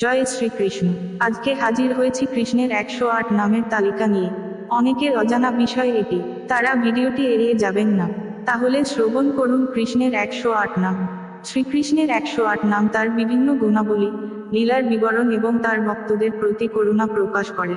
জয় শ্রীকৃষ্ণ। আজকে হাজির হয়েছি কৃষ্ণের একশো আট নামের তালিকা নিয়ে। অনেকের অজানা বিষয় এটি। তারা ভিডিওটি এড়িয়ে যাবেন না। তাহলে শ্রবণ করুন কৃষ্ণের একশো আট নাম। শ্রীকৃষ্ণের একশো আট নাম তার বিভিন্ন গুণাবলী, লীলার বিবরণ এবং তার ভক্তদের প্রতি করুণা প্রকাশ করে।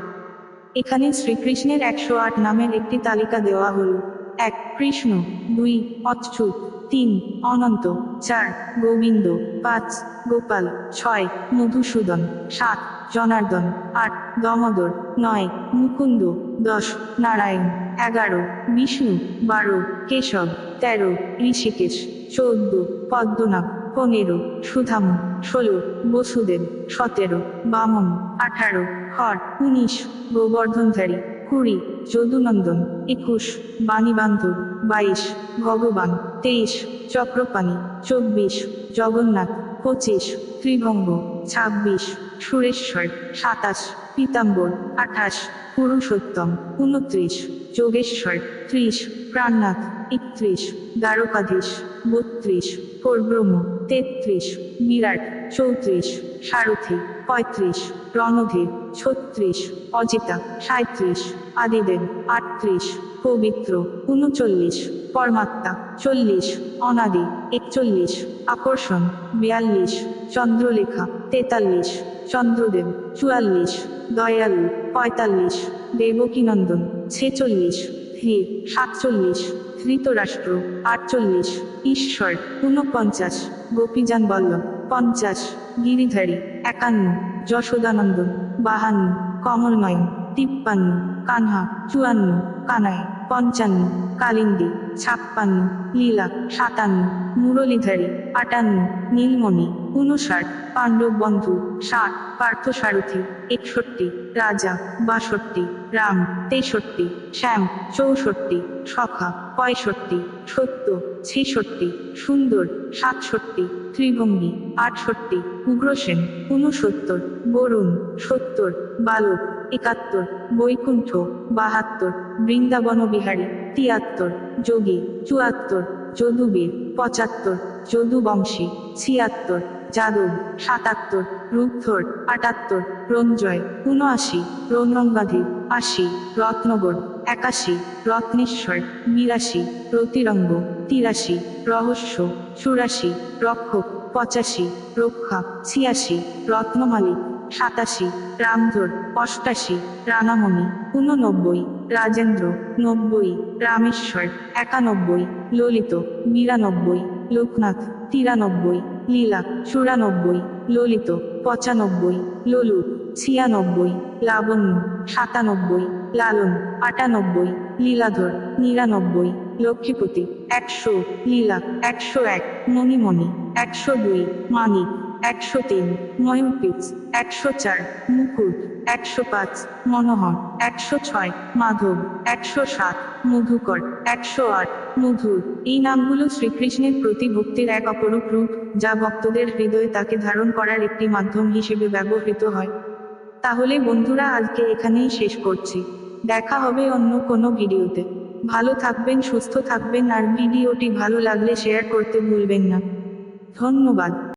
এখানে শ্রীকৃষ্ণের একশো আট নামের একটি তালিকা দেওয়া হল। এক, কৃষ্ণ। দুই, অচ্যুত। তিন, অনন্ত, চার, গোবিন্দ, পাঁচ, গোপাল, ছয়, মধুসূদন, সাত, জনার্দন, আট, দমোদর, নয়, মুকুন্দ, দশ, নারায়ণ, এগারো, বিষ্ণু, বারো, কেশব, তেরো, ঋষিকেশ, চৌদ্দ, পদ্মনাভ, পনেরো, সুধামু, ষোলো, বসুদেব, সতেরো, বামন, আঠারো হর উনিশ, গোবর্ধনধারী কুড়ি যদুনন্দন একুশ, বাণীবান্ধব, বাইশ, ভগবান, তেইশ, চক্রপাণী, চব্বিশ, জগন্নাথ, পঁচিশ, ত্রিভঙ্গ, ছাব্বিশ, সুরেশ্বর, সাতাশ, পীতাম্বর, আঠাশ, পুরুষোত্তম, উনত্রিশ, যোগেশ্বর, ত্রিশ, প্রাণনাথ। একত্রিশ, দ্বারকাধীশ, বত্রিশ, পরব্রহ্ম, তেত্রিশ, বিরাট, চৌত্রিশ, সারথি, পঁয়ত্রিশ, রণধীর, ছত্রিশ, অজিতা সাঁত্রিশ আদিদেব, আটত্রিশ, পবিত্র, উনচল্লিশ, পরমাত্মা, চল্লিশ, অনাদি, একচল্লিশ, আকর্ষণ, বিয়াল্লিশ, চন্দ্রলেখা, তেতাল্লিশ, চন্দ্রদেব, চুয়াল্লিশ, দয়ালু, পঁয়তাল্লিশ, দেবকীনন্দন, ছেচল্লিশ, ধীর, সাতচল্লিশ ধৃতরাষ্ট্র, আটচল্লিশ, ঈশ্বর, ঊনপঞ্চাশ, গোপীজান বল্লভ, পঞ্চাশ, গিরিধারী, একান্ন, যশোদানন্দ, বাহান্ন, কমলময়, তিপ্পান্ন, কানহা, চুয়ান্ন কানায় পঞ্চান্ন, কালিন্দী, ছাপ্পান্ন লীলা সাতান্ন, মুরলীধারী, আটান্ন, নীলমণি, ঊনষাট পাণ্ডব বন্ধু ষাট, পার্থসারথী, একষট্টি, রাজা, বাষট্টি, রাম, তেষট্টি, শ্যাম, চৌষট্টি, সখা, পঁয়ষট্টি, সত্য, ছেষট্টি, সুন্দর, সাতষট্টি, ত্রিভঙ্গী, আটষট্টি, উগ্রসেন, ঊনসত্তর, বরুণ, সত্তর, বালক একাত্তর, বৈকুণ্ঠ, বাহাত্তর বৃন্দাবন বিহারী তিয়াত্তর, যোগী, চুয়াত্তর, যদুবীর, পঁচাত্তর, যদুবংশী, ছিয়াত্তর, যাদব, সাতাত্তর, রূপধর, আটাত্তর, রঞ্জয় উনআশি রৌনঙ্গাধীর, আশি, রত্নগর, একাশি, রত্নেশ্বর, বিরাশি, প্রতিরঙ্গ, তিরাশি, রহস্য, চুরাশি, রক্ষক, পঁচাশি, রক্ষা, ছিয়াশি, রত্নমালিক সাতাশি রামধর অষ্টাশি, রানামণি, ঊননব্বই, রাজেন্দ্র, নব্বই, রামেশ্বর, একানব্বই, ললিত, বিরানব্বই, লোকনাথ, তিরানব্বই, লীলা, চুরানব্বই, ললিত, পঁচানব্বই ললু ছিয়ানব্বই, লাবণ্য, সাতানব্বই, লালন, আটানব্বই, লীলাধর, নিরানব্বই লক্ষ্মীপতি একশো, লীলা, একশো এক, মণিমণি, একশো দুই, মানিক একশো তিন ময়ূরপিচ একশো চার, মুকুট, একশো পাঁচ, মনোহর, একশো ছয়, মাধব, একশো সাত, মধুকর, একশো আট, মধুর। এই নামগুলো শ্রীকৃষ্ণের প্রতি ভক্তির এক অপরূপ রূপ, যা ভক্তদের হৃদয়ে তাকে ধারণ করার একটি মাধ্যম হিসেবে ব্যবহৃত হয়। তাহলে বন্ধুরা, আজকে এখানেই শেষ করছি। দেখা হবে অন্য কোনো ভিডিওতে। ভালো থাকবেন, সুস্থ থাকবেন, আর ভিডিওটি ভালো লাগলে শেয়ার করতে ভুলবেন না। ধন্যবাদ।